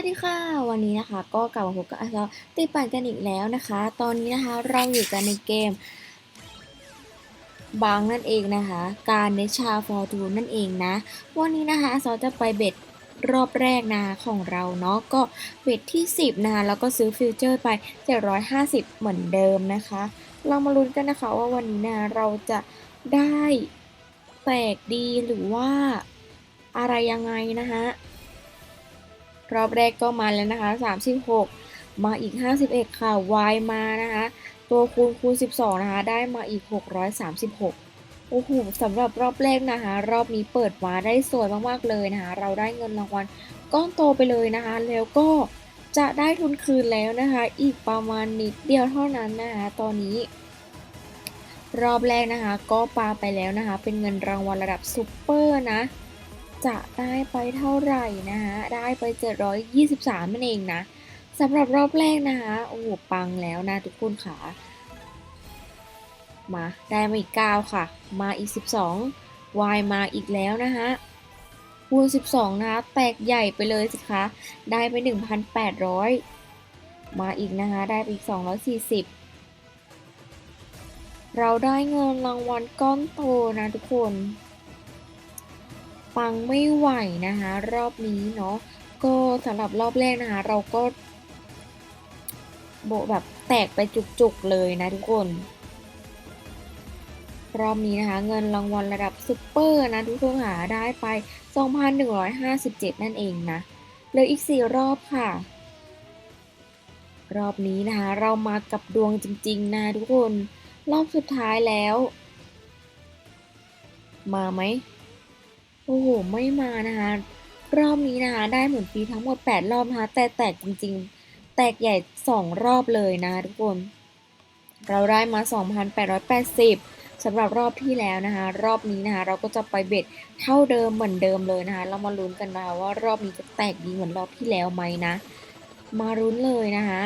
วัสดีค่ะ วันนี้นะคะก็กลับมาพบกับอาซอติดปั่นกันอีกแล้วนะคะ ตอนนี้นะคะเราอยู่กันในเกมบังนั่นเองนะคะ การเนชาฟอร์ทูนั่นเองนะ วันนี้นะคะอาซอจะไปเบ็ดรอบแรกนะของเราเนาะก็เบ็ดที่ 10 นะคะแล้วก็ซื้อฟิวเจอร์ไป 750 เหมือนเดิมนะคะ เรามาลุ้นกันนะคะว่าวันนี้นะเราจะได้แตกดีหรือว่าอะไรยังไงนะคะ รอบแรกก็มาแล้วนะคะ 36 มาอีก 51 ค่ะ y มานะคะ ตัวคูณคูณ 12 นะคะ ได้มาอีก 636 โอ้โหสำหรับรอบแรกนะคะ รอบนี้เปิดมาได้สวยมากๆเลยนะคะ เราได้เงินรางวัลก้อนโตไปเลยนะคะ แล้วก็จะได้ทุนคืนแล้วนะคะ อีกประมาณนิดเดียวเท่านั้นนะคะ ตอนนี้ รอบแรกนะคะ ก็ปาไปแล้วนะคะ เป็นเงินรางวัลระดับซูเปอร์นะ จะได้ไปเท่าไหร่นะคะได้ไป 723นั่นเองนะสำหรับรอบแรกนะคะโอ้โหปังแล้วนะทุกคนค่ะ มาได้มาอีก 9 ค่ะ มาอีก 12 y มาอีกแล้วนะคะคูณ 12 นะคะ แตกใหญ่ไปเลยสิคะ ได้ไป 1,800 มาอีกนะคะ ได้ไปอีก 240 เราได้เงินรางวัลก้อนโตนะทุกคน ปังไม่ไหวนะคะ รอบนี้เนาะก็สำหรับรอบแรกนะคะ เราก็โบแบบแตกไปจุกๆเลยนะทุกคน รอบนี้นะคะ เงินรางวัลระดับซุปเปอร์นะทุกคนหาได้ไป 2,157 นั่นเองนะเหลืออีก 4 รอบค่ะ รอบนี้นะคะ เรามากับดวงจริง ๆ นะทุกคน รอบสุดท้ายแล้ว มาไหม โอ้โห ไม่มานะคะ รอบนี้นะคะ ได้เหมือนฟรีทั้งหมด 8 รอบนะคะ แต่แตกจริงๆ แตกใหญ่ 2 รอบเลยนะะทุกคน เราได้มา 2,880สำหรับรอบที่แล้วนะคะ รอบนี้นะคะ เราก็จะไปเบ็ดเท่าเดิมเหมือนเดิมเลยนะคะ เรามาลุ้นกันนะคะว่ารอบนี้จะแตกดีเหมือนรอบที่แล้วไหมนะ มาลุ้นเลยนะคะ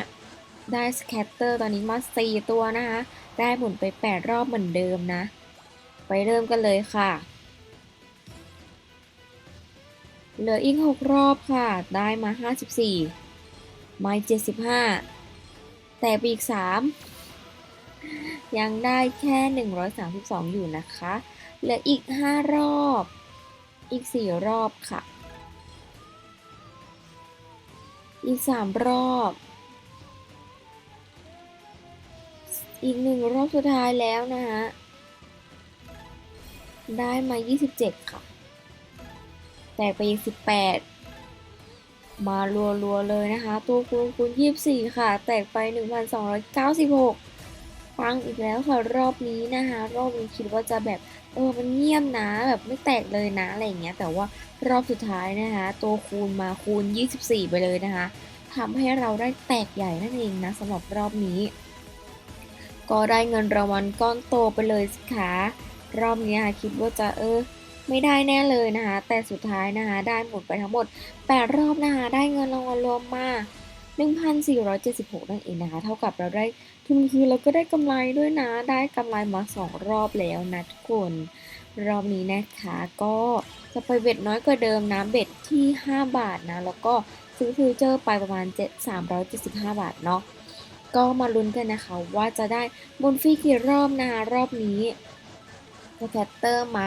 ได้สแคตเตอร์ตอนนี้มา 4 ตัวนะคะ ได้หมุนไป 8 รอบเหมือนเดิมนะ ไปเริ่มกันเลยค่ะ เหลืออีก 6 รอบค่ะ ได้มา 54มา75 แต่ไปอีก 3 ยังได้แค่ 132 อยู่นะคะ เหลืออีก 5 รอบ อีก 4 รอบค่ะ อีก 3 รอบ อีกหนึ่งรอบสุดท้ายแล้วนะคะได้มา 27 ค่ะ ตกไปอีก 18 มารัวๆเลยนะคะ ตัวคูณคูณ24 ค่ะ แตกไป 1,296ฟังอีกแล้วค่ะ รอบนี้นะคะ รอบนี้คิดว่าจะแบบเออมันเงียบนะแบบไม่แตกเลยนะอะไรอย่างเงี้ย แต่ว่ารอบสุดท้ายนะคะ ตัวคูณมาคูณ 24 ไปเลยนะคะทำให้เราได้แตกใหญ่นั่นเองนะสำหรับรอบนี้ ก็ได้เงินรางวัลก้อนโตไปเลยสิคะรอบนี้ค่ะคิดว่าจะเออ ไม่ได้แน่เลยนะคะ แต่สุดท้ายนะคะได้หมดไปทั้งหมด 8 รอบนะคะได้เงินรางวัลรวมมา1,476 นั่นเองนะคะ เท่ากับเราได้ทุนคืนแล้วก็ได้กำไรด้วยนะ ได้กำไรมา 2 รอบแล้วนะทุกคน รอบนี้นะคะก็จะไปเบ็ดน้อยกว่าเดิมนะ เบ็ดที่ 5 บาทนะ แล้วก็ซื้อฟิวเจอร์ไปประมาณ 7 375 บาทเนาะ ก็มาลุ้นกันนะคะว่าจะได้บนฟรีกี่รอบนะรอบนี้สแคตเตอร์มา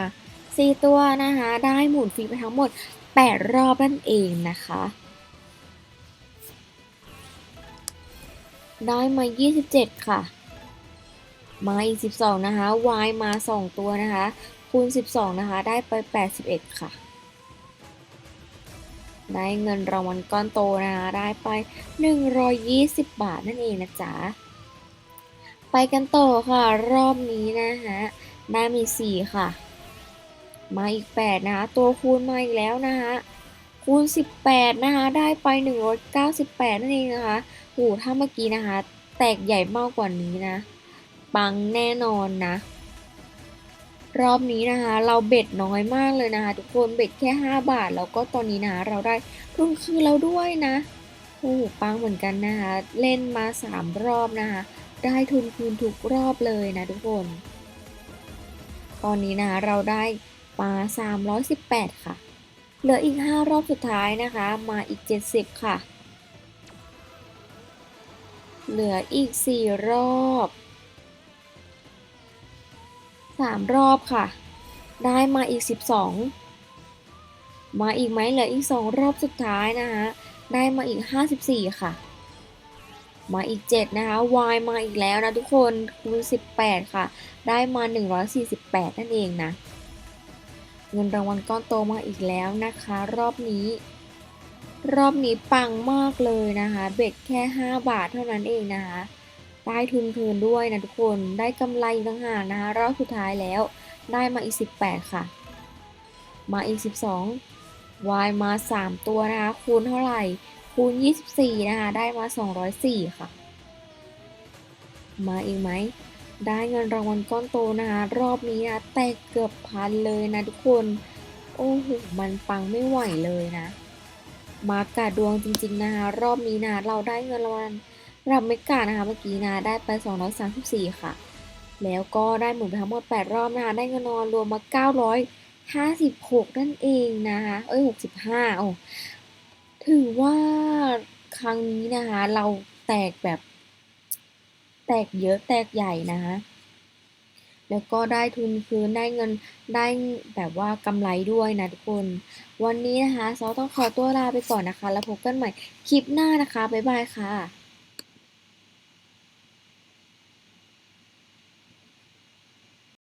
4 ตัวนะคะ ได้หมุนฟรีไปทั้งหมด 8 รอบนั่นเองนะคะ ได้มา 27 ค่ะ มาอีก 12 นะคะ y มา 2 ตัวนะคะ คูณ 12 นะคะ ได้ไป 81 ค่ะ ได้เงินรางวัลก้อนโตนะคะ ได้ไป 120 บาทนั่นเองนะจ๊ะ ไปกันต่อค่ะ รอบนี้นะคะได้มี 4 ค่ะ มาอีก 8 นะคะ ตัวคูณมาอีกแล้วนะคะคูณ 18 นะคะ ได้ไป 198 นั่นเองนะคะโอ้ถ้าเมื่อกี้นะคะ แตกใหญ่มากกว่านี้นะ ปังแน่นอนนะ รอบนี้นะคะ เราเบ็ดน้อยมากเลยนะคะ ทุกคนเบ็ดแค่ 5 บาท แล้วก็ตอนนี้นะคะเราได้ทุนคืนเราด้วยนะโอ้ปังเหมือนกันนะคะ เล่นมา 3 รอบนะคะ ได้ทุนคืนทุกรอบเลยนะทุกคน ตอนนี้นะคะเราได้ มา318 ค่ะ เหลืออีก 5 รอบสุดท้ายนะคะ มาอีก 70 ค่ะ เหลืออีกสี่รอบสามรอบค่ะ ได้มาอีกสิบสองมาอีกไหมเหลืออีกสองรอบสุดท้ายนะคะ ได้มาอีกห้าสิบสี่ค่ะ มาอีกเจ็ดนะคะ Y มาอีกแล้วนะทุกคนคูณสิบแปดค่ะ ได้มาหนึ่งร้อยสี่สิบแปดนั่นเองนะ เงินรางวัลก้อนโตมาอีกแล้วนะคะ รอบนี้ รอบนี้ปังมากเลยนะคะ เบ็ดแค่ 5 บาทเท่านั้นเองนะคะได้ทุนคืนด้วยนะทุกคนได้กำไรต่างหากนะคะรอบสุดท้ายแล้วได้มาอีก 18 ค่ะ มาอีก 12 Y มา 3 ตัวนะคะคูณเท่าไหร่คูณ 24 นะคะได้มา 204 ค่ะ มาอีกไหม ได้เงินรางวัลก้อนโตนะคะรอบนี้นะแตกเกือบพันเลยนะทุกคน โอ้โหมันปังไม่ไหวเลยนะ มากาดวงจริงๆนะคะรอบนี้นะเราได้เงินรางวัลรับไม่กานะคะเมื่อกี้นะได้ไป 234 ค่ะ แล้วก็ได้หมุนไปทั้งหมด 8 รอบนะคะได้เงินรางวัลรวมมา 956 นั่นเองนะคะเอ้ย 65โอ้ถือว่าครั้งนี้นะคะเราแตกแบบ แตกเยอะแตกใหญ่นะคะแล้วก็ได้ทุนคืนได้เงินได้แบบว่ากำไรด้วยนะทุกคน วันนี้นะคะซอต้องขอตัวลาไปก่อนนะคะ แล้วพบกันใหม่คลิปหน้านะคะ บ๊ายบายค่ะ